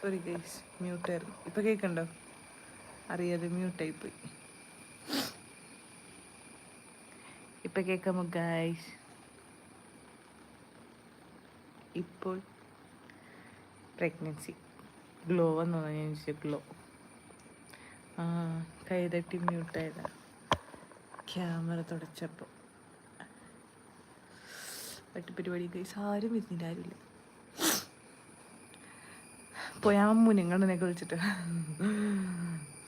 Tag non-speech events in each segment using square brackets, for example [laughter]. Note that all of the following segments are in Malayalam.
സോറി ഗൈസ് മ്യൂട്ടായിരുന്നു ഇപ്പം കേൾക്കണ്ടോ അറിയാതെ മ്യൂട്ടായി പോയി ഇപ്പം കേൾക്കാമോ ഗൈസ് ഇപ്പോൾ പ്രഗ്നൻസി ഗ്ലോ എന്ന് ഞാൻ ചോദിച്ചു ഗ്ലോ ആ കൈതട്ടി മ്യൂട്ടായതാണ് ക്യാമറ തുടച്ചപ്പോൾ പട്ടി പരിപാടി ഗൈസ് ആരും ഇരുന്നില്ല ആരുമില്ല. പോയാ മുനിങ്ങണ്ണനൊക്കെ വിളിച്ചിട്ട്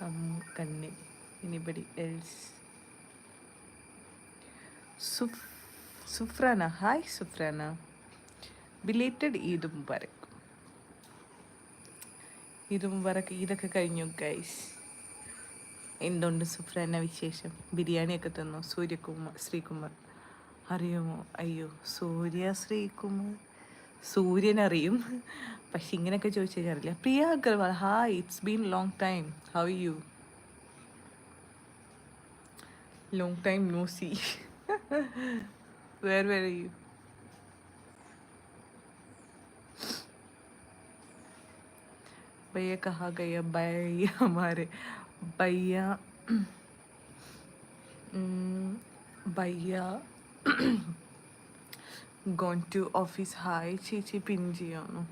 അമ്മ കണ്ണി ഇനിപടി എൽസ് സുഫ് സുഫ്രാന ഹായ് സുഫ്രാന. ബിലേറ്റഡ് ഈദ് മുബാരക്. ഈദ് മുബാരക് ഈദൊക്കെ കഴിഞ്ഞു ഗൈസ് എന്തുണ്ട് സുഫ്രാന വിശേഷം? ബിരിയാണിയൊക്കെ തന്നു? സൂര്യകുമാർ ശ്രീകുമാർ. അറിയുമോ? അയ്യോ സൂര്യ ശ്രീകുമാർ. സൂര്യൻ അറിയും പക്ഷെ ഇങ്ങനെയൊക്കെ ചോദിച്ചാൽ അറിയില്ല Priya Agarwal hi it's been long time how you long time no see where where you भैया कहा गया भैया हमारे भैया ഭയ്യ ഗോൺ ടു ഓഫീസ് ഹായ് ചേച്ചി പിൻ ചെയ്യാണോ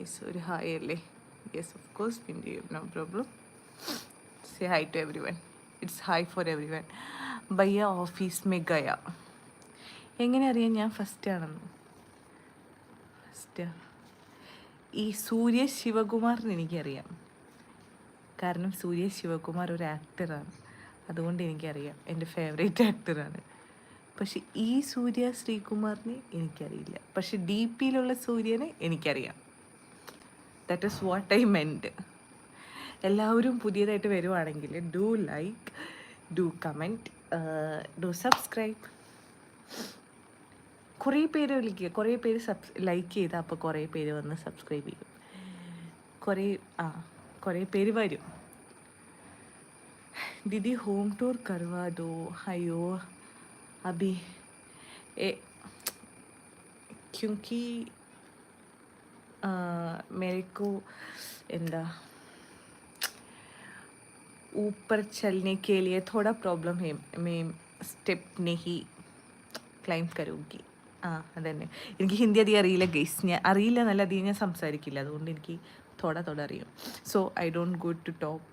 യെസ് ഒരു ഹായ് അല്ലേ? യെസ് ഓഫ് കോഴ്സ് പിൻ ചെയ്യും. No problem say hi to everyone it's hi for everyone ബയ്യ office മേ ഗയ എങ്ങനെ അറിയാം? ഞാൻ ഫസ്റ്റ് ആണെന്ന്. ഫസ്റ്റ് ഈ സൂര്യ ശിവകുമാറിന് എനിക്കറിയാം. കാരണം സൂര്യ ശിവകുമാർ ഒരു ആക്ടറാണ് അതുകൊണ്ട് എനിക്കറിയാം. എന്റെ ഫേവറേറ്റ് ആക്ടറാണ് പക്ഷെ ഈ സൂര്യ ശ്രീകുമാറിനെ എനിക്കറിയില്ല. പക്ഷെ ഡി പിയിലുള്ള സൂര്യനെ എനിക്കറിയാം. That is what I meant എല്ലാവരും പുതിയതായിട്ട് വരുവാണെങ്കിൽ do like do comment do subscribe കുറേ പേര് വിളിക്കുക. കുറേ പേര് സബ്സ് ലൈക്ക് ചെയ്താൽ അപ്പോൾ കുറേ പേര് വന്ന് സബ്സ്ക്രൈബ് ചെയ്യും. കുറേ ആ കുറേ പേര് വരും. ദിദി ഹോം ടൂർ കർവാദോ അയ്യോ अभी ए क्योंकि आ, मेरे को इंदा ऊपर चलने के लिए थोड़ा प्रॉब्लम है मैं സ്റ്റെപ്പ് नहीं ക്ലൈം കരുകി ആ അതന്നെ എനിക്ക് ഹിന്ദി അധികം അറിയില്ല ഗൈസ് ഞാൻ അറിയില്ല എന്നല്ല അധികം ഞാൻ സംസാരിക്കില്ല അതുകൊണ്ട് എനിക്ക് തോട തോട അറിയും so I don't go to top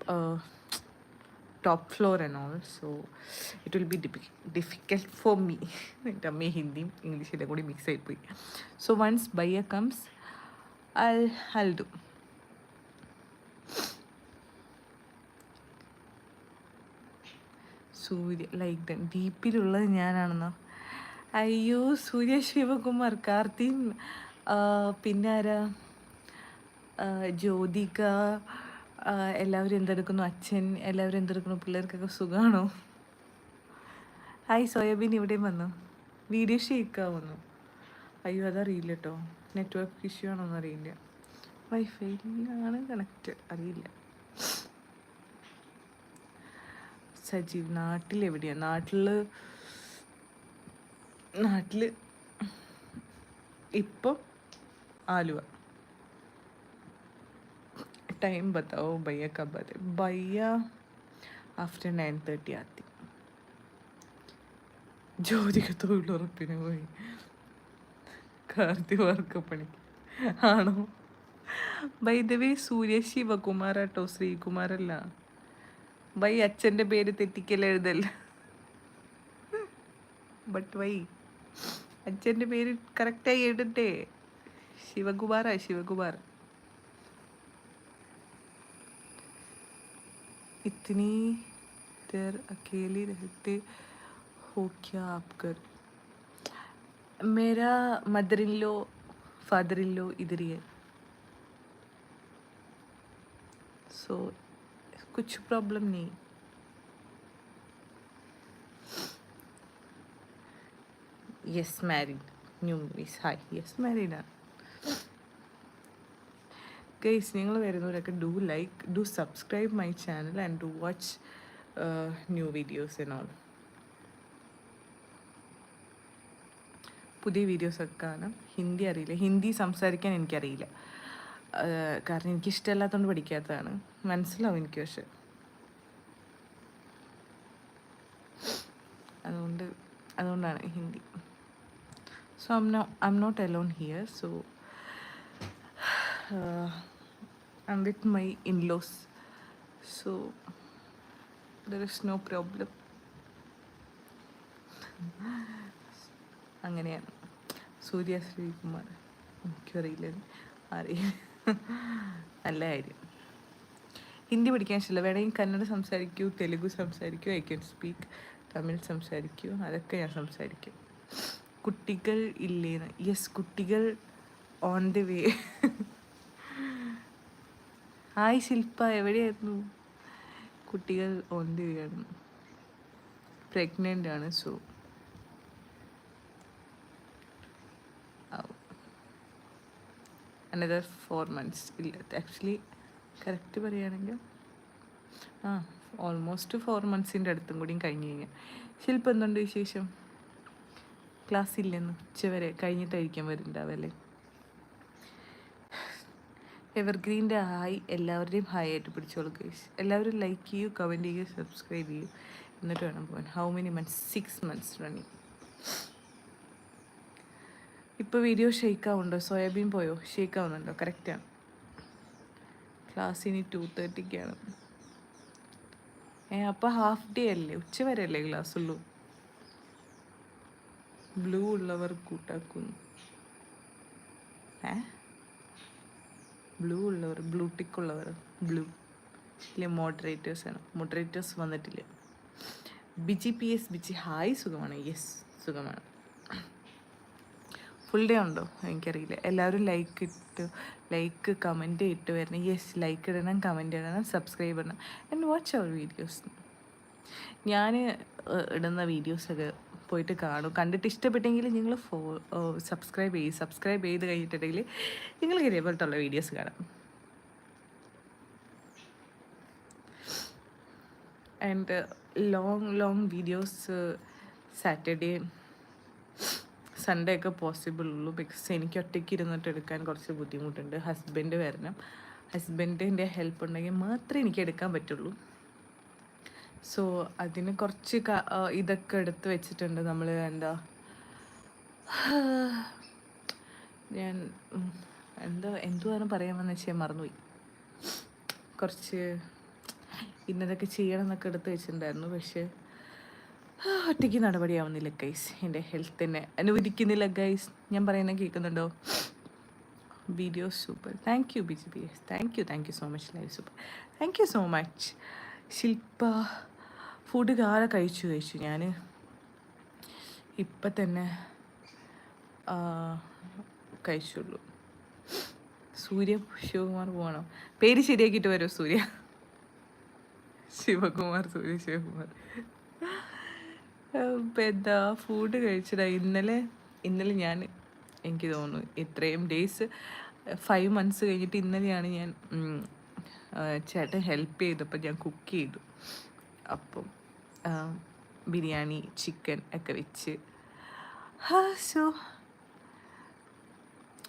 top floor and all so it will be diffi- difficult for me. [laughs] അമ്മ ഹിന്ദിയും ഇംഗ്ലീഷിലെ കൂടി മിക്സ് ആയിപ്പോയി. സോ വൺസ് ബയ്യ കംസ് ഐ ഹൽ ഡു സൂര്യ ലൈക്ക് ദൻ ഡീപ്പിലുള്ളത് ഞാനാണെന്നോ? അയ്യോ സൂര്യ ശിവകുമാർ കാർത്തിൻ പിന്നെ ആരാ? ജ്യോതിക എല്ലാവരും എന്തെടുക്കുന്നു? അച്ഛൻ എല്ലാവരും എന്തെടുക്കുന്നു? പിള്ളേർക്കൊക്കെ സുഖമാണോ ഹായ് സോയാബീൻ ഇവിടെയും വന്നു. വീഡിയോ ഷേക്കാവുന്നു അയ്യോ അതറിയില്ല കേട്ടോ നെറ്റ്വർക്ക് ഇഷ്യൂ ആണോന്ന് അറിയില്ല. വൈഫൈയിലാണ് കണക്റ്റ് അറിയില്ല. സജീവ് നാട്ടിൽ എവിടെയാണ് നാട്ടിൽ നാട്ടിൽ ഇപ്പം ആലുവ. टाइम बताओ भैया कब आते भैया आफ्टर നയൻ തേർട്ടി ആത്തി ജോലിക്ക് തൊഴിലുറപ്പിന് പോയി കാർത്തി വർക്കപ്പണിക്ക് ആണോ വൈദവേ സൂര്യ ശിവകുമാറാട്ടോ ശ്രീകുമാറല്ല വൈ അച്ഛൻ്റെ പേര് തെറ്റിക്കൽ എഴുതല്ല ബട്ട് വൈ അച്ഛൻ്റെ പേര് കറക്റ്റായി എഴുതട്ടെ ശിവകുമാറാ ശിവകുമാർ इतनी देर अकेले रहते हो क्या आप कर मेरा mother in low father in लो इधर ही है। सो so, कुछ प्रॉब्लम नहीं। Yes married. New hi. Yes married ആണ് ഗൈസ് നിങ്ങൾ വരുന്നവരൊക്കെ do like do subscribe my channel and do watch new videos and all പുതിയ വീഡിയോസൊക്കെ കാണാം. ഹിന്ദി അറിയില്ല. ഹിന്ദി സംസാരിക്കാൻ എനിക്കറിയില്ല. കാരണം എനിക്ക് ഇഷ്ടമല്ലാത്തതുകൊണ്ട് പഠിക്കാത്തതാണ്. മനസ്സിലാവും എനിക്ക് പക്ഷെ. അതുകൊണ്ട് അതുകൊണ്ടാണ് Hindi. So I'm no I am not alone here so I with my in-laws. So there is no problem. അങ്ങനെയാണ്. സൂര്യ ശ്രീകുമാർ. എനിക്കറിയില്ല അറിയില്ല. നല്ല കാര്യം. ഹിന്ദി പഠിക്കാൻ ഇഷ്ടമില്ല വേണമെങ്കിൽ കന്നഡ സംസാരിക്കൂ തെലുഗു സംസാരിക്കൂ ഐ ക്യാൻ സ്പീക്ക് തമിഴ് സംസാരിക്കൂ. അതൊക്കെ ഞാൻ സംസാരിക്കും. കുട്ടികൾ ഇല്ലേന്ന്. യെസ് കുട്ടികൾ on the way hi Shilpa എവിടെയായിരുന്നു? കുട്ടികൾ ഓൺ ദി വേ ആണ്. പ്രഗ്നന്റ് ആണ് സോ അനദർ ഫോർ മന്ത്സ് ഇല്ല ആക്ച്വലി കറക്റ്റ് പറയുകയാണെങ്കിൽ ആ ഓൾമോസ്റ്റ് ഫോർ മന്ത്സിന്റെ അടുത്തും കൂടിയും കഴിഞ്ഞ് കഴിഞ്ഞാൽ ശില്പം എന്തുണ്ട് വിശേഷം? ക്ലാസ് ഇല്ലെന്ന് ഉച്ചവരെ കഴിഞ്ഞിട്ടായിരിക്കാൻ വരുന്നുണ്ടാവല്ലേ എവർഗ്രീന്റെ ഹായ് എല്ലാവരുടെയും ഹായ് ആയിട്ട് പിടിച്ചോളൂ ഗൈസ് എല്ലാവരും ലൈക്ക് ചെയ്യൂ കമന്റ് ചെയ്യൂ സബ്സ്ക്രൈബ് ചെയ്യൂ. എന്നിട്ട് വേണം പോകാൻ. How many months six months running ഇപ്പോൾ വീഡിയോ ഷെയ്ക്ക് ആവുന്നുണ്ടോ? സോയാബീൻ പോയോ? ഷെയ്ക്ക് ആവുന്നുണ്ടോ? കറക്റ്റാണ് ക്ലാസ് ഇനി ടു തേർട്ടിക്കാണ് ഏ അപ്പോൾ ഹാഫ് ഡേ അല്ലേ? ഉച്ച വരെ അല്ലേ ക്ലാസ് ഉള്ളൂ? ബ്ലൂ ഉള്ളവർ കൂട്ടാക്കുന്നു. ഏ? ബ്ലൂ ഉള്ളവർ ബ്ലൂ ടിക്ക് ഉള്ളവർ ബ്ലൂ ഇല്ല ആണ്. മോഡറേറ്റേഴ്സ് വന്നിട്ടില്ല. Biji P S Biji hi സുഖമാണ്. യെസ് സുഖമാണ്. ഫുൾ ഡേ ഉണ്ടോ? എനിക്കറിയില്ല. എല്ലാവരും ലൈക്ക് ഇട്ട് ലൈക്ക് കമന്റ് ഇട്ട് വരണം. യെസ് ലൈക്ക് ഇടണം കമന്റ് ഇടണം സബ്സ്ക്രൈബ് ചെയ്യണം ആൻഡ് വാച്ച് അവർ വീഡിയോസ് ഞാൻ ഇടുന്ന വീഡിയോസൊക്കെ പോയിട്ട് കാണും. കണ്ടിട്ട് ഇഷ്ടപ്പെട്ടെങ്കിൽ നിങ്ങൾ ഫോ സബ്സ്ക്രൈബ് ചെയ്യും സബ്സ്ക്രൈബ് ചെയ്ത് കഴിഞ്ഞിട്ടുണ്ടെങ്കിൽ നിങ്ങൾക്ക് ഇതേപോലത്തുള്ള വീഡിയോസ് കാണാം. And long long videos Saturday Sunday ഒക്കെ പോസിബിൾ ഉള്ളൂ. ബിക്കോസ് എനിക്ക് ഒറ്റയ്ക്ക് ഇരുന്നിട്ട് എടുക്കാൻ കുറച്ച് ബുദ്ധിമുട്ടുണ്ട്. ഹസ്ബൻഡ് വരണം. ഹസ്ബൻഡിന്റെ ഹെൽപ്പ് ഉണ്ടെങ്കിൽ മാത്രമേ എനിക്ക് എടുക്കാൻ പറ്റുള്ളൂ. സോ അതിന് കുറച്ച് ഇതൊക്കെ എടുത്ത് വെച്ചിട്ടുണ്ട് നമ്മൾ എന്താ? [sighs] ഞാൻ എന്താ എന്തുവാണ് പറയാമെന്ന് വെച്ചാൽ മറന്നുപോയി. കുറച്ച് ഇന്നതൊക്കെ ചെയ്യണം എന്നൊക്കെ എടുത്ത് വെച്ചിട്ടുണ്ടായിരുന്നു പക്ഷേ ഒറ്റയ്ക്ക് നടപടിയാവുന്നില്ല ഗൈസ് എന്റെ ഹെൽത്തിനെ അനുവദിക്കുന്നില്ല ഗൈസ് ഞാൻ പറയുന്നത് കേൾക്കുന്നുണ്ടോ? Video super thank you B G B S thank you thank you so much live super thank you so much Shilpa food കാല കഴിച്ചു കഴിച്ചു ഞാൻ ഇപ്പം തന്നെ കഴിച്ചുള്ളൂ. സൂര്യ ശിവകുമാർ പോകണം പേര് ശരിയാക്കിയിട്ട് വരുമോ സൂര്യ. ശിവകുമാർ സൂര്യ ശിവകുമാർ. ഇപ്പം എന്താ ഫുഡ് കഴിച്ചടാ ഇന്നലെ ഇന്നലെ ഞാൻ എനിക്ക് തോന്നുന്നു ഇത്രയും ഡേയ്സ് ഫൈവ് മന്ത്സ് കഴിഞ്ഞിട്ട് ഇന്നലെയാണ് ഞാൻ ചേട്ടൻ ഹെൽപ്പ് ചെയ്തപ്പോൾ ഞാൻ കുക്ക് ചെയ്തു. അപ്പം ബിരിയാണി ചിക്കൻ ഒക്കെ വെച്ച്. സോ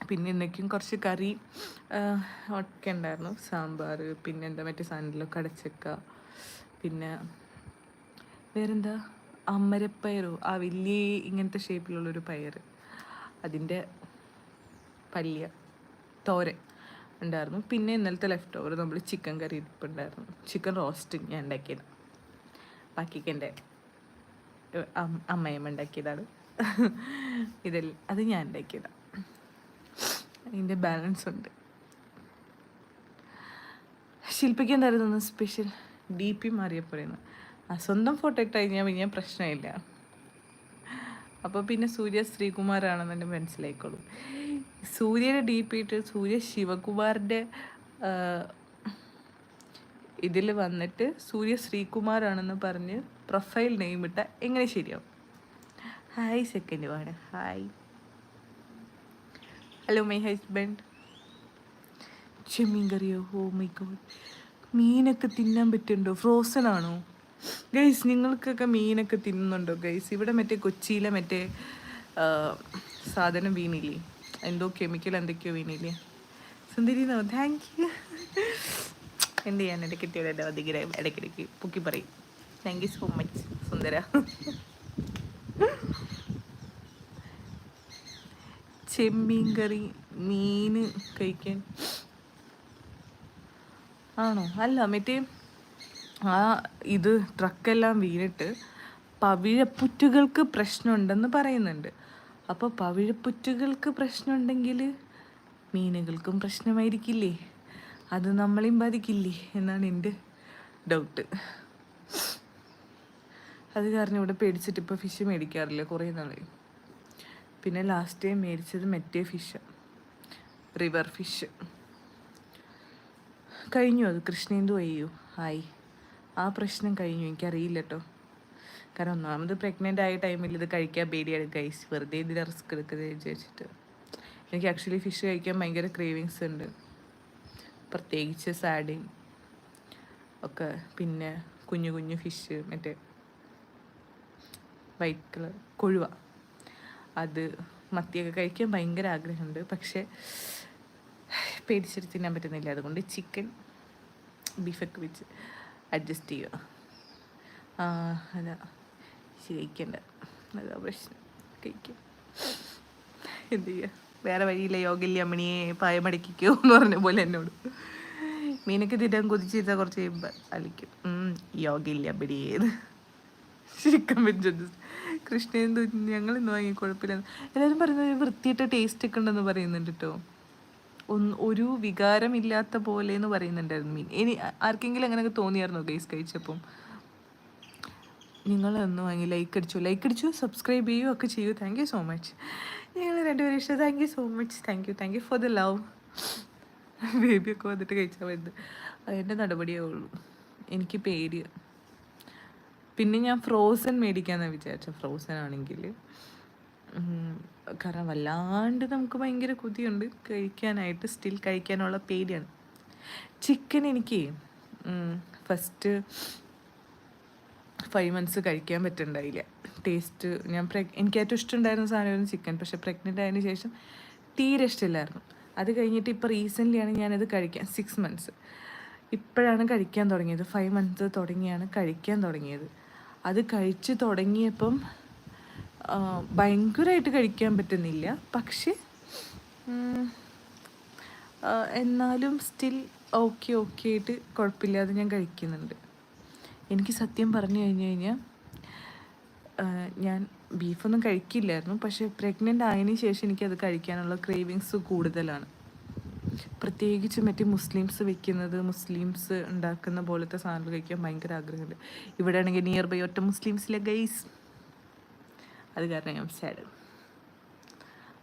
പിന്നെ ഇന്നേക്കും കുറച്ച് കറി ഒക്കെ ഉണ്ടായിരുന്നു. സാമ്പാർ പിന്നെ എന്താ മറ്റേ സാധനമല്ലോ കടച്ചക്ക പിന്നെ വേറെന്താ? അമരപ്പയറോ? ആ വലിയ ഇങ്ങനത്തെ ഷേപ്പിലുള്ളൊരു പയർ അതിന്റെ പല്ല്യ തോരൻ ഉണ്ടായിരുന്നു. പിന്നെ ഇന്നലത്തെ ലെഫ്റ്റ് ഓവർ നമ്മൾ ചിക്കൻ കറി ഇരിപ്പുണ്ടായിരുന്നു. ചിക്കൻ റോസ്റ്റ് ഞാൻ ഉണ്ടാക്കിയത്. ബാക്കിക്ക് എന്റെ അമ്മയമ്മ ഉണ്ടാക്കിയതാണ്. ഇതിൽ അത് ഞാൻ ഉണ്ടാക്കിയതാണ് അതിന്റെ ബാലൻസ് ഉണ്ട്. ശില്പിക്ക് എന്തായിരുന്നു സ്പെഷ്യൽ ഡി പി മാറിയപ്പോഴേന്ന് ആ സ്വന്തം ഫോട്ടോ ഇട്ട് കഴിഞ്ഞാൽ പിന്നെ പ്രശ്നമില്ല. അപ്പോൾ പിന്നെ സൂര്യ ശ്രീകുമാറാണെന്ന് മനസ്സിലായിക്കോളും. സൂര്യയുടെ ഡി പി ഇട്ട് സൂര്യ ശിവകുമാറിന്റെ ഇതിൽ വന്നിട്ട് സൂര്യ ശ്രീകുമാറാണെന്ന് പറഞ്ഞ് പ്രൊഫൈൽ നെയിം ഇട്ട എങ്ങനെ ശരിയാവും? Hi second one hi hello my husband ചെമ്മീൻ കറിയോ? ഓ മൈ ഗോഡ് മീനൊക്കെ തിന്നാൻ പറ്റുന്നുണ്ടോ? ഫ്രോസൺ ആണോ? ഗൈസ് നിങ്ങൾക്കൊക്കെ മീനൊക്കെ തിന്നുന്നുണ്ടോ ഗൈസ് ഇവിടെ മറ്റേ കൊച്ചിയിലെ മറ്റേ സാധനം വീണില്ലേ? എന്തോ കെമിക്കൽ എന്തൊക്കെയോ വീണില്ലേ? സുന്ദരിന്നോ താങ്ക് യു എന്ത് ചെയ്യാൻ എന്റെ കിട്ടിയുടെ അധികം ഇടയ്ക്കിടയ്ക്ക് പൊക്കി പറയും. താങ്ക് യു സോ മച്ച് സുന്ദര. ചെമ്മീൻ കറി മീൻ കഴിക്കാൻ. ആണോ? അല്ല മറ്റേ ആ ഇത് ട്രക്കെല്ലാം വീണിട്ട് പവിഴപ്പുറ്റുകൾക്ക് പ്രശ്നമുണ്ടെന്ന് പറയുന്നുണ്ട്. അപ്പോൾ പവിഴപ്പുറ്റുകൾക്ക് പ്രശ്നമുണ്ടെങ്കിൽ മീനുകൾക്കും പ്രശ്നമായിരിക്കില്ലേ? അത് നമ്മളെയും ബാധിക്കില്ലേ എന്നാണ് എന്റെ ഡൗട്ട് അത് കാരണം ഇവിടെ പേടിച്ചിട്ട് ഇപ്പോൾ ഫിഷ് മേടിക്കാറില്ല കുറേ നാളായി പിന്നെ ലാസ്റ്റ് ടൈം മേടിച്ചത് മറ്റേ ഫിഷ് റിവർ ഫിഷ് കഴിഞ്ഞു അത് കൃഷ്ണേന്ദു അയ്യോ ആയി. ആ പ്രശ്നം കഴിഞ്ഞു എനിക്കറിയില്ല കേട്ടോ കാരണം ഒന്നാമത് പ്രഗ്നന്റ് ആയ ടൈമിൽ ഇത് കഴിക്കാൻ പേടിയാണ് ഗൈസ് വെറുതെ ഇതിൽ റിസ്ക് എടുക്കുന്നത് വിചാരിച്ചിട്ട്. എനിക്ക് ആക്ച്വലി ഫിഷ് കഴിക്കാൻ ഭയങ്കര ക്രേവിങ്സ് ഉണ്ട്. പ്രത്യേകിച്ച് സാഡിൻ ഒക്കെ പിന്നെ കുഞ്ഞു കുഞ്ഞു ഫിഷ് മറ്റേ വൈറ്റ് കളർ കൊഴുവ. അത് മത്തിയൊക്കെ കഴിക്കാൻ ഭയങ്കര ആഗ്രഹമുണ്ട്. പക്ഷേ പേടിച്ചിട്ട് തിന്നാൻ പറ്റുന്നില്ല. അതുകൊണ്ട് ചിക്കൻ ബീഫൊക്കെ വെച്ച് അഡ്ജസ്റ്റ് ചെയ്യുക. അതാ. ശരി കഴിക്കണ്ട. അതാ പ്രശ്നം. കഴിക്കും. എന്ത് ചെയ്യുക വേറെ വഴിയില്ല യോഗയില്ല അമ്മണിയെ പായമടക്കിക്കോ എന്ന് പറഞ്ഞ പോലെ എന്നോട്. മീനൊക്കെ തിന്നാൻ കുതിച്ചിരുത്താൻ കുറച്ച് കഴിയുമ്പോൾ അലിക്കും. യോഗയില്ല അമ്മണിയേത് ചിക്കൻ വെച്ചത് കൃഷ്ണേന്ദു ഞങ്ങൾ ഇന്ന് വാങ്ങി കുഴപ്പമില്ല. എല്ലാവരും പറയുന്നത് വൃത്തിയിട്ട് ടേസ്റ്റ് ഒക്കെ ഉണ്ടെന്ന് പറയുന്നുണ്ട് കേട്ടോ ഒന്ന് ഒരു വികാരമില്ലാത്ത പോലെ എന്ന് പറയുന്നുണ്ടായിരുന്നു മീൻ. ഇനി ആർക്കെങ്കിലും അങ്ങനെയൊക്കെ തോന്നിയായിരുന്നോ ഗൈസ് കഴിച്ചപ്പം? നിങ്ങളൊന്നും വാങ്ങി ലൈക്ക് അടിച്ചു? ലൈക്ക് അടിച്ചു? സബ്സ്ക്രൈബ് ചെയ്യൂ? ഒക്കെ ചെയ്യൂ? താങ്ക് യു സോ മച്ച് നിങ്ങൾ രണ്ടുപേരും ഇഷ്ടം. Thank you so much thank you thank you for the love ബേബിയൊക്കെ വന്നിട്ട് കഴിച്ചാൽ മതി. അതിന്റെ നടപടിയേ ഉള്ളൂ. എനിക്ക് പേര് പിന്നെ ഞാൻ ഫ്രോസൺ മേടിക്കാമെന്നാണ് വിചാരിച്ചത് ഫ്രോസൺ ആണെങ്കിൽ കാരണം വല്ലാണ്ട് നമുക്ക് ഭയങ്കര കൊതിയുണ്ട്. കഴിക്കാനായിട്ട് സ്റ്റിൽ കഴിക്കാനുള്ള പേടിയാണ്. ചിക്കൻ എനിക്ക് ഫസ്റ്റ് ഫൈവ് മന്ത്സ് കഴിക്കാൻ പറ്റുന്നുണ്ടായില്ല ടേസ്റ്റ് ഞാൻ പ്രഗ് എനിക്ക് ഏറ്റവും ഇഷ്ടമുണ്ടായിരുന്ന സാധനമായിരുന്നു ചിക്കൻ പക്ഷെ പ്രഗ്നന്റ് ആയതിനു ശേഷം തീരെ ഇഷ്ടമില്ലായിരുന്നു അത് കഴിഞ്ഞിട്ട് ഇപ്പോൾ റീസെന്റ്ലിയാണ് ഞാനത് കഴിക്കാൻ സിക്സ് മന്ത്സ് ഇപ്പോഴാണ് കഴിക്കാൻ തുടങ്ങിയത്. ഫൈവ് മന്ത്സ് തുടങ്ങിയാണ് കഴിക്കാൻ തുടങ്ങിയത്. അത് കഴിച്ച് തുടങ്ങിയപ്പം ഭയങ്കരമായിട്ട് കഴിക്കാൻ പറ്റുന്നില്ല. പക്ഷേ എന്നാലും സ്റ്റിൽ ഓക്കെ ഓക്കെ ആയിട്ട് കുഴപ്പമില്ലാതെ ഞാൻ കഴിക്കുന്നുണ്ട്. എനിക്ക് സത്യം പറഞ്ഞു കഴിഞ്ഞു കഴിഞ്ഞാൽ ഞാൻ ബീഫൊന്നും കഴിക്കില്ലായിരുന്നു. പക്ഷേ പ്രഗ്നന്റ് ആയതിനു ശേഷം എനിക്കത് കഴിക്കാനുള്ള ക്രേവിങ്സ് കൂടുതലാണ്. പ്രത്യേകിച്ച് മറ്റേ മുസ്ലിംസ് വെക്കുന്നത് മുസ്ലിംസ് ഉണ്ടാക്കുന്ന പോലത്തെ സാധനങ്ങൾ കഴിക്കാൻ ഭയങ്കര ആഗ്രഹമുണ്ട്. ഇവിടെ ആണെങ്കിൽ നിയർ ബൈ ഒറ്റ മുസ്ലിംസിലെ ഗൈസ് അത് കാരണം ഞാൻ സാഡ്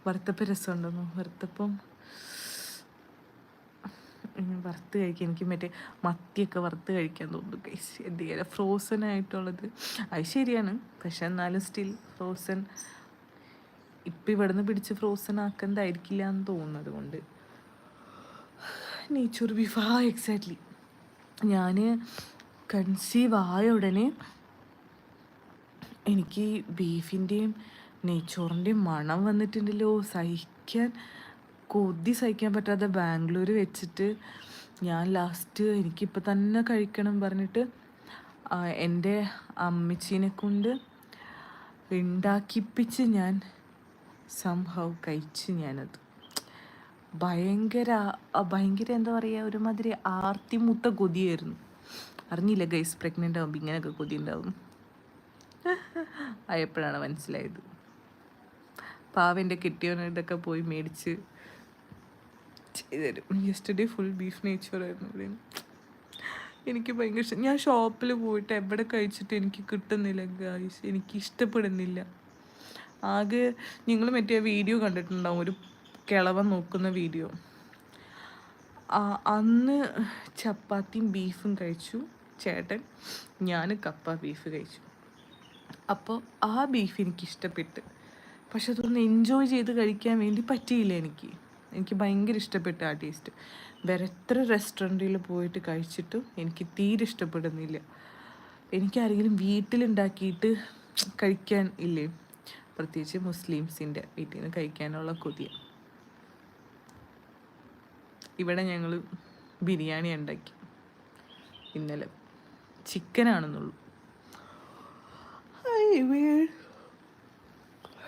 വറുത്തപ്പം രസമുണ്ടെന്നോ വറുത്തപ്പം വറുത്ത് കഴിക്കാൻ എനിക്ക് മറ്റേ മത്തിയൊക്കെ വറുത്ത് കഴിക്കാൻ തോന്നുന്നു ഗൈസ് എന്ത് ചെയ്യാൻ ഫ്രോസൺ ആയിട്ടുള്ളത്. അത് ശരിയാണ്. പക്ഷെ എന്നാലും സ്റ്റിൽ ഫ്രോസൺ ഇപ്പം ഇവിടെ നിന്ന് പിടിച്ച് ഫ്രോസൺ ആക്കുന്നതായിരിക്കില്ല എന്ന് തോന്നുന്നത് കൊണ്ട്. നേച്ചർ ബീഫ് ആ എക്സാക്ട്ലി ഞാൻ കൺസീവ് ആയ ഉടനെ എനിക്ക് ബീഫിന്റെയും നെയ്ച്ചോറിന്റെയും മണം വന്നിട്ടുണ്ടല്ലോ. സഹിക്കാൻ കൊതി സഹിക്കാൻ പറ്റാതെ ബാംഗ്ലൂർ വെച്ചിട്ട് ഞാൻ ലാസ്റ്റ് എനിക്കിപ്പോൾ തന്നെ കഴിക്കണം പറഞ്ഞിട്ട് എന്റെ അമ്മച്ചീനെ കൊണ്ട് ഉണ്ടാക്കിപ്പിച്ച് ഞാൻ സംഭവം കഴിച്ച് ഞാനത്. ഭയങ്കര ഭയങ്കര എന്താ പറയുക ഒരുമാതിരി ആർത്തിമുട്ട കൊതിയായിരുന്നു. അറിഞ്ഞില്ല ഗൈസ് പ്രഗ്നന്റ് ആകുമ്പോൾ ഇങ്ങനെയൊക്കെ കൊതി ഉണ്ടാവും [laughs] ആയപ്പോഴാണ് മനസ്സിലായത്? പാവന്റെ കെട്ടിയോനെ ഇതൊക്കെ പോയി മേടിച്ച് ചെയ്തുതരും. യെസ്റ്റർഡേ ഫുൾ ബീഫ് നെയ്ച്ചോറായിരുന്നു ഇവിടെ എനിക്ക് ഭയങ്കര ഇഷ്ടം. ഞാൻ ഷോപ്പിൽ പോയിട്ട് എവിടെ കഴിച്ചിട്ട് എനിക്ക് കിട്ടുന്നില്ല ഗായ്സ് എനിക്ക് ഇഷ്ടപ്പെടുന്നില്ല. ആകെ നിങ്ങൾ മറ്റേ വീഡിയോ കണ്ടിട്ടുണ്ടാവും ഒരു കിളവൻ നോക്കുന്ന വീഡിയോ അന്ന് ചപ്പാത്തിയും ബീഫും കഴിച്ചു. ചേട്ടൻ ഞാൻ കപ്പ ബീഫ് കഴിച്ചു. അപ്പോൾ ആ ബീഫ് എനിക്ക് ഇഷ്ടപ്പെട്ട്. പക്ഷെ അതൊന്ന് എൻജോയ് ചെയ്ത് കഴിക്കാൻ വേണ്ടി പറ്റിയില്ല എനിക്ക്. എനിക്ക് ഭയങ്കര ഇഷ്ടപ്പെട്ട ആ ടേസ്റ്റ് വേറെ എത്ര റെസ്റ്റോറന്റിൽ പോയിട്ട് കഴിച്ചിട്ടും എനിക്ക് തീരെ ഇഷ്ടപ്പെടുന്നില്ല. എനിക്കാരെങ്കിലും വീട്ടിലുണ്ടാക്കിയിട്ട് കഴിക്കാൻ ഇല്ലേ? പ്രത്യേകിച്ച് മുസ്ലിംസിന്റെ വീട്ടിൽ നിന്ന് കഴിക്കാനുള്ള കൊതി. ഇവിടെ ഞങ്ങൾ ബിരിയാണി ഉണ്ടാക്കി. ഇന്നലെ ചിക്കനാണെന്നുള്ളൂ.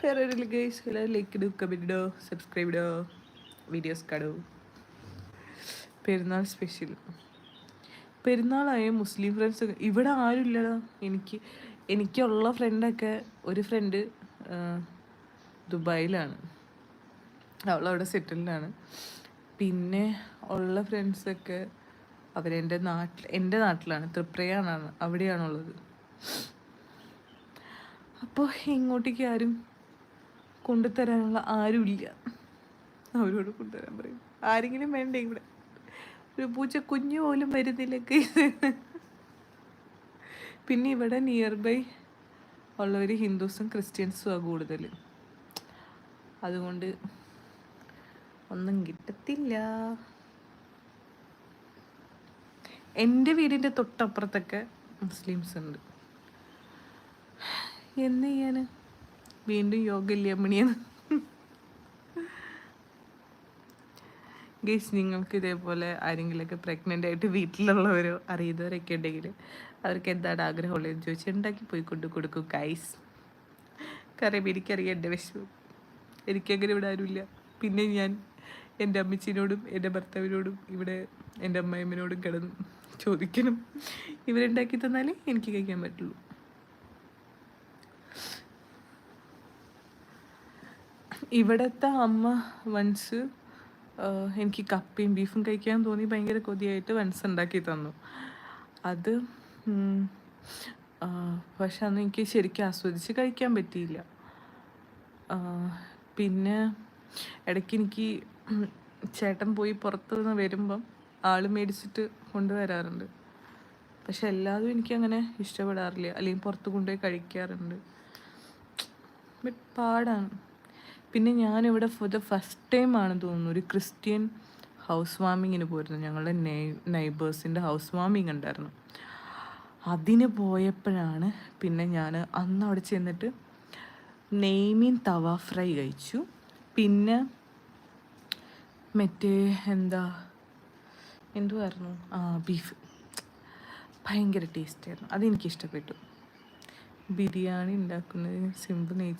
വേറെ ഒരു ലൈക്ക് ഇടുക കമന്റ് ഇടുക. സബ്സ്ക്രൈബ് ഇടുക. വീഡിയോസ് കടവും പെരുന്നാൾ സ്പെഷ്യൽ പെരുന്നാളായ മുസ്ലിം ഫ്രണ്ട്സ് ഇവിടെ ആരുമില്ലടാ എനിക്ക് എനിക്കുള്ള ഫ്രണ്ടൊക്കെ ഒരു ഫ്രണ്ട് ദുബായിലാണ്. അവളവിടെ സെറ്റിലാണ് പിന്നെ ഉള്ള ഫ്രണ്ട്സൊക്കെ അവരെന്റെ നാട്ടിൽ എന്റെ നാട്ടിലാണ് തൃപ്രയാണ് അവിടെയാണുള്ളത്. അപ്പോൾ ഇങ്ങോട്ടേക്ക് ആരും കൊണ്ടുതരാനുള്ള ആരുമില്ല. അവരോട് കൊണ്ടുവരാൻ പറയും. ആരെങ്കിലും വേണ്ടേ ഇവിടെ? ഒരു പൂച്ച കുഞ്ഞു പോലും വരുന്നില്ല പിന്നെ ഇവിടെ നിയർ ബൈ ഉള്ളവർ ഹിന്ദുസും ക്രിസ്ത്യൻസും കൂടുതൽ അതുകൊണ്ട് ഒന്നും കിട്ടത്തില്ല. എന്റെ വീടിന്റെ തൊട്ടപ്പുറത്തൊക്കെ മുസ്ലിംസ് ഉണ്ട് എന്ത് ചെയ്യാൻ വീണ്ടും യോഗ ഇല്ലമ്മണിയെന്ന് ഗൈസ് നിങ്ങൾക്ക് ഇതേപോലെ ആരെങ്കിലുമൊക്കെ പ്രഗ്നന്റ് ആയിട്ട് വീട്ടിലുള്ളവരോ അറിയുന്നവരൊക്കെ ഉണ്ടെങ്കിൽ അവർക്ക് എന്താണ് ആഗ്രഹമുള്ളതെന്ന് ചോദിച്ചാൽ ഉണ്ടാക്കി പോയി കൊണ്ട് കൊടുക്കും ഗൈസ് കാരണം എനിക്കറിയാം എന്റെ വിഷമം. എനിക്കങ്ങനെ ഇവിടെ ആരുമില്ല. പിന്നെ ഞാൻ എന്റെ അമ്മച്ചിനോടും എന്റെ ഭർത്താവിനോടും ഇവിടെ എന്റെ അമ്മായിമ്മനോടും കിടന്ന് ചോദിക്കണം. ഇവരുണ്ടാക്കി തന്നാലേ എനിക്ക് കഴിക്കാൻ പറ്റുള്ളൂ. ഇവിടുത്തെ അമ്മ വൺസ് എനിക്ക് കപ്പയും ബീഫും കഴിക്കാൻ തോന്നി. ഭയങ്കര കൊതിയായിട്ട് വെൻസ് ഉണ്ടാക്കി തന്നു. അത് പക്ഷെ അന്ന് എനിക്ക് ശരിക്കും ആസ്വദിച്ച് കഴിക്കാൻ പറ്റിയില്ല. പിന്നെ ഇടയ്ക്ക് എനിക്ക് ചേട്ടൻ പോയി പുറത്തു നിന്ന് വരുമ്പം ആൾ മേടിച്ചിട്ട് കൊണ്ടുവരാറുണ്ട്. പക്ഷെ എല്ലാതും എനിക്കങ്ങനെ ഇഷ്ടപ്പെടാറില്ല. അല്ലെങ്കിൽ പുറത്ത് കൊണ്ടുപോയി കഴിക്കാറുണ്ട്. പാടാണ്. പിന്നെ ഞാനിവിടെ ഫോർ ദ ഫസ്റ്റ് ടൈം ആണ് തോന്നുന്നു ഒരു ക്രിസ്ത്യൻ ഹൗസ് വാമിങ്ങിന് പോയിരുന്നു. ഞങ്ങളുടെ നെയ് നൈബേഴ്സിന്റെ ഹൗസ് വാമിങ് ഉണ്ടായിരുന്നു. അതിന് പോയപ്പോഴാണ് പിന്നെ ഞാൻ അന്ന് അവിടെ ചെന്നിട്ട് നെയ്മീൻ തവ ഫ്രൈ കഴിച്ചു. പിന്നെ മറ്റേ എന്താ എന്തുമായിരുന്നു ആ ബീഫ് ഭയങ്കര ടേസ്റ്റായിരുന്നു അതെനിക്ക് ഇഷ്ടപ്പെട്ടു. ബിരിയാണി ഉണ്ടാക്കുന്നതിന് സിമ്പിൾ നെയ്ച്ച്